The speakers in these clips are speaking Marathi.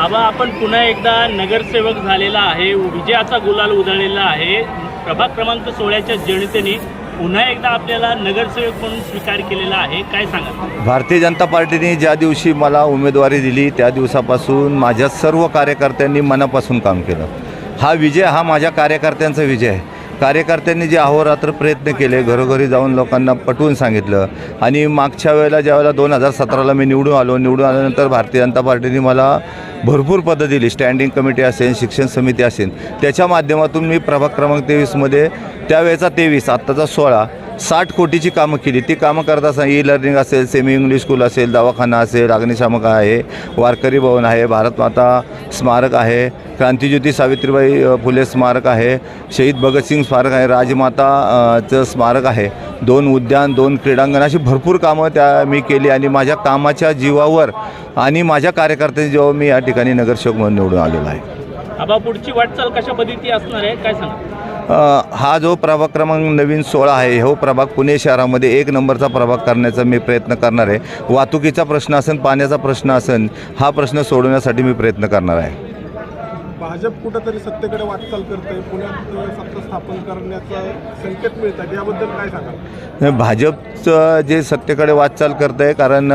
आबा आपण पुन्हा एकदा नगरसेवक झालेला आहे. विजयाचा गुलाल उधळलेला आहे. प्रभाग क्रमांक सोळाच्या जनतेने पुन्हा एकदा आपल्याला नगरसेवक म्हणून स्वीकार केलेला आहे. काय सांगा भारतीय जनता पार्टीने ज्या दिवशी मला उमेदवारी दिली त्या दिवसापासून माझ्या सर्व कार्यकर्त्यांनी मनापासून काम केलं. हा विजय हा माझ्या कार्यकर्त्यांचा विजय आहे. कार्यकर्त्यांनी जे अहोरात्र प्रयत्न केले घरोघरी जाऊन लोकांना पटवून सांगितलं आणि मागच्या वेळेला ज्यावेळेला दोन हजार सतराला मी निवडून आलो निवडून आल्यानंतर भारतीय जनता पार्टीने मला भरपूर पद्धतीने स्टँडिंग कमिटी असेल शिक्षण समिती असेल. त्याच्या माध्यमातून मी प्रभाग क्रमांक तेवीसमध्ये त्यावेळेचा तेवीस आत्ताचा सोळा साठ कोटीची कामं केली. ती कामं करत असताना ई लर्निंग असेल सेमी इंग्लिश स्कूल असेल दवाखाना असेल अग्निशामक आहे वारकरी भवन आहे भारतमाता स्मारक आहे क्रांतिज्योती सावित्रीबाई फुले स्मारक आहे शहीद भगतसिंग स्मारक आहे राजमाता चं स्मारक आहे. दोन उद्यान दोन क्रीडांगण अशी भरपूर कामं त्या मी केली आणि माझ्या कामाच्या जीवावर आणि माझ्या कार्यकर्त्यांच्या जीवावर मी या ठिकाणी नगरसेवक म्हणून निवडून आलेलो आहे. आबा पुढची वाटचाल कशा पद्धती असणार आहे? काय सांगा? अ, हा जो प्रभाग क्रमांक नवीन सोळा आहे हो प्रभाग पुणे शहरामध्ये एक नंबरचा प्रभाग करण्याचा मी प्रयत्न करणार आहे. वाहतुकीचा प्रश्न असेल पाण्याचा प्रश्न असेल हा प्रश्न सोडवण्यासाठी मी प्रयत्न करणार आहे. भाजप कुठंतरी सत्तेकडे वाटचाल करते पुण्यात सत्ता स्थापन करण्याचा संकेत मिळतात याबद्दल काय सांगाल? भाजपचं जे सत्तेकडे वाटचाल करतं आहे कारण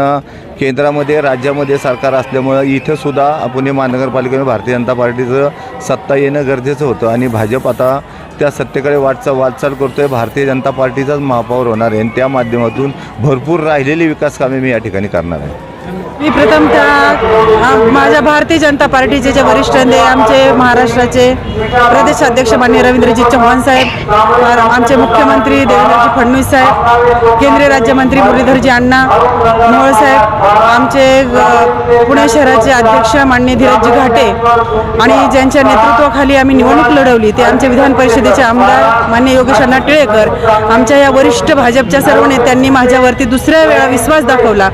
केंद्रामध्ये राज्यामध्ये सरकार असल्यामुळं इथंसुद्धा पुणे महानगरपालिकेने भारतीय जनता पार्टीचं सत्ता येणं गरजेचं होतं आणि भाजप आता त्या सत्तेकडे वाटचा वाटचाल करतो आहे भारतीय जनता पार्टीचाच महापौर होणार आहे आणि त्या माध्यमातून भरपूर राहिलेली विकास कामे मी या ठिकाणी करणार आहे. मी प्रथमतः माझ्या भारतीय जनता पार्टीचे जे वरिष्ठ नेते आमचे महाराष्ट्राचे प्रदेश अध्यक्ष माननीय रवींद्रजी चव्हाण साहेब आमचे मुख्यमंत्री देवेंद्रजी फडणवीस साहेब केंद्रीय राज्यमंत्री मुरलीधरजी अण्णा मोहोळ साहेब आमचे पुणे शहराचे अध्यक्ष माननीय धीरजजी घाटे आणि ज्यांच्या नेतृत्वाखाली आम्ही निवडणूक लढवली ते आमचे विधान परिषदेचे आमदार मान्य योगेश अण्णा टिळेकर आमच्या या वरिष्ठ भाजपच्या सर्व नेत्यांनी माझ्यावरती दुसऱ्या वेळा विश्वास दाखवला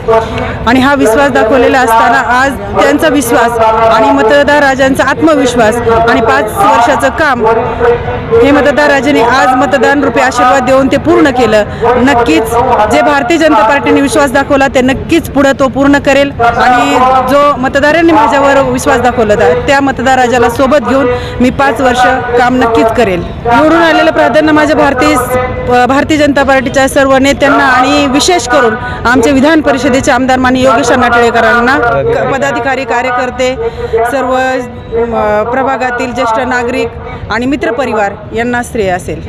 आणि हा विश्वास दाखवलेला असताना आज त्यांचा विश्वास आणि मतदार राजांचा आत्मविश्वास आणि पाच वर्षाचं काम हे मतदार राजाने आज मतदान रुपये आशीर्वाद देऊन ते पूर्ण केलं. नक्कीच जे भारतीय जनता पार्टीने विश्वास दाखवला ते नक्कीच पुढं तो पूर्ण करेल. आणि जो मतदारांनी माझ्यावर विश्वास दाखवला त्या मतदार राजाला सोबत घेऊन मी पाच वर्ष काम नक्कीच करेल. निवडून आलेलं प्राधान्य माझ्या भारतीय भारतीय जनता पार्टीच्या सर्व नेत्यांना आणि विशेष करून आमचे विधान परिषदेचे आमदार माननीय योगेश अण्णा टिळेकरांना. पदाधिकारी कार्यकर्ते सर्व प्रभागातील ज्येष्ठ नागरिक आणि मित्रपरिवार यांना श्रेय असेल.